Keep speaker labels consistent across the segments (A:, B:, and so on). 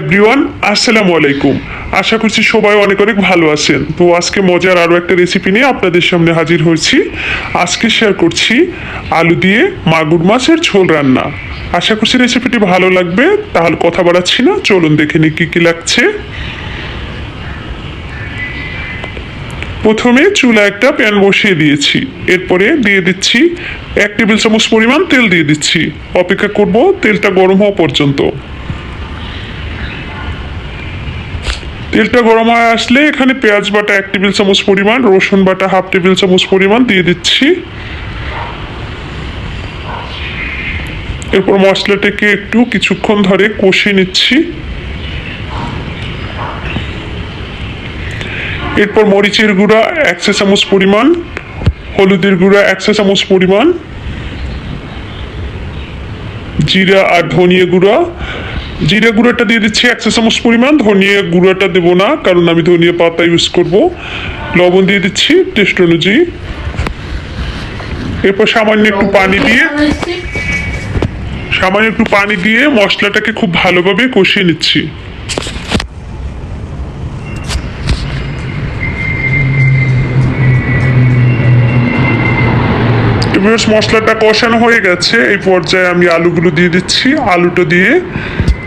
A: Everyone আসসালামু আলাইকুম। আশা করছি সবাই অনেক অনেক ভালো আছেন। তো আজকে মজার আরও একটা রেসিপি নিয়ে আপনাদের সামনে হাজির হয়েছি। আজকে শেয়ার করছি আলু দিয়ে মাগুর মাছের ঝোল রান্না। আশা করছি রেসিপিটি ভালো লাগবে, তাহলে কথা বাড়াচ্ছি না। চলুন দেখে নিই কী কী লাগছে। প্রথমে চুলা একটা প্যান বসিয়ে দিয়েছি। এরপরে দিয়ে দিচ্ছি এক টেবিল চামচ পরিমাণ তেল দিয়ে দিচ্ছি। অপেক্ষা করব তেলটা গরম হওয়া পর্যন্ত। তেলটা গরম হয়ে আসলে এখানে পেঁয়াজ বাটা এক টেবিল চামচ পরিমাণ, রসুন বাটা হাফ টেবিল চামচ পরিমাণ দিয়ে দিচ্ছি। এরপর মশলাটাকে একটু কিছুক্ষণ ধরে কষিয়ে নিচ্ছি। এরপর মরিচের গুঁড়া এক চা চামচ পরিমাণ, হলুদের গুঁড়া এক চা চামচ পরিমাণ, জিরা আর ধনিয়া গুঁড়া জিরা গুঁড়াটা দিয়ে দিচ্ছি এক চা চামচ পরিমাণ, ধনিয়া গুঁড়াটা দেবো না, কারণ আমি ধনিয়া পাতা ইউজ করব। লবণ দিয়ে দিচ্ছি টেস্ট অনুযায়ী। এরপর সামান্য একটু পানি দিয়ে, সামান্য একটু পানি দিয়ে মশলাটাকে খুব ভালোভাবে কষিয়ে নিচ্ছি। মশলাটা কষানো হয়ে গেছে, এই পর্যায়ে আমি আলুগুলো দিয়ে দিচ্ছি। আলুটা দিয়ে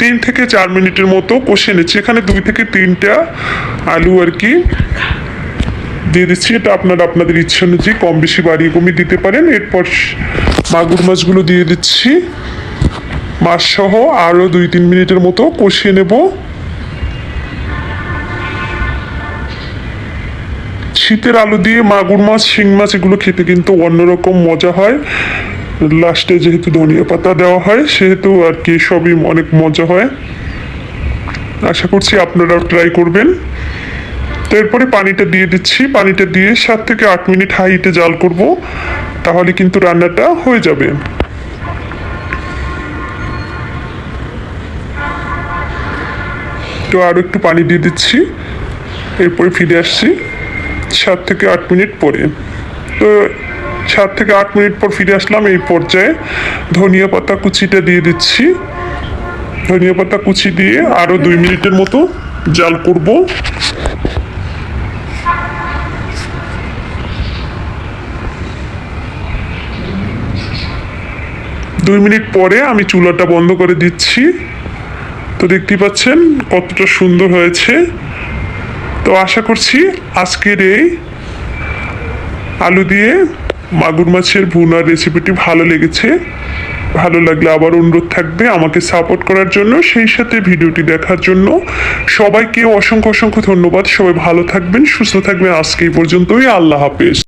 A: তিন থেকে চার মিনিটের মতো কষে নিচ্ছি। এখানে দুই থেকে তিনটা আলু আর কি দিয়ে দিচ্ছি। এটা আপনারা আপনাদের ইচ্ছে অনুযায়ী কম বেশি বাড়িয়ে কমিয়ে দিতে পারেন। এরপর মাগুর মাছগুলো দিয়ে দিচ্ছি। মাছ সহ আরও দুই তিন মিনিটের মতো কষিয়ে নেব। শীতের আলু দিয়ে মাগুর মাছ, শিং মাছ, এগুলো খেতে কিন্তু অন্যরকম মজা হয়। লাস্টে যেহেতু ধনিয়া পাতা দেওয়া হয়, সেহেতু আর কি সবই অনেক মজা হয়। আশা করছি আপনারাও ট্রাই করবেন। তো এরপরে পানিটা দিয়ে দিচ্ছি। পানিটা দিয়ে সাত থেকে আট মিনিট হাইতে জাল করব, তাহলে কিন্তু রান্নাটা হয়ে যাবে। তো আরও একটু পানি দিয়ে দিচ্ছি। এরপরে ফিরে আসছি সাত থেকে আট মিনিট পরে। তো সাত থেকে আট মিনিট পর ফিরে আসলাম এই পর্যায়ে। ধনিয়া পাতা কুচিটা দিয়ে দিচ্ছি। ধনিয়া পাতা কুচি দিয়ে আরও দুই মিনিটের মতো জাল করব। দুই মিনিট পরে আমি চুলাটা বন্ধ করে দিচ্ছি। তো দেখতেই পাচ্ছেন কতটা সুন্দর হয়েছে। তো আশা করছি আজকের এই আলু দিয়ে মাগুর মাছের ভুনার রেসিপিটি ভালো লেগেছে, ভালো লাগলে আবার অনুরোধ থাকবে আমাকে সাপোর্ট করার জন্য। সেই সাথে ভিডিওটি দেখার জন্য সবাইকে অসংখ্য অসংখ্য ধন্যবাদ। সবাই ভালো থাকবেন, সুস্থ থাকবেন। আজকে এই পর্যন্তই। আল্লাহ হাফেজ।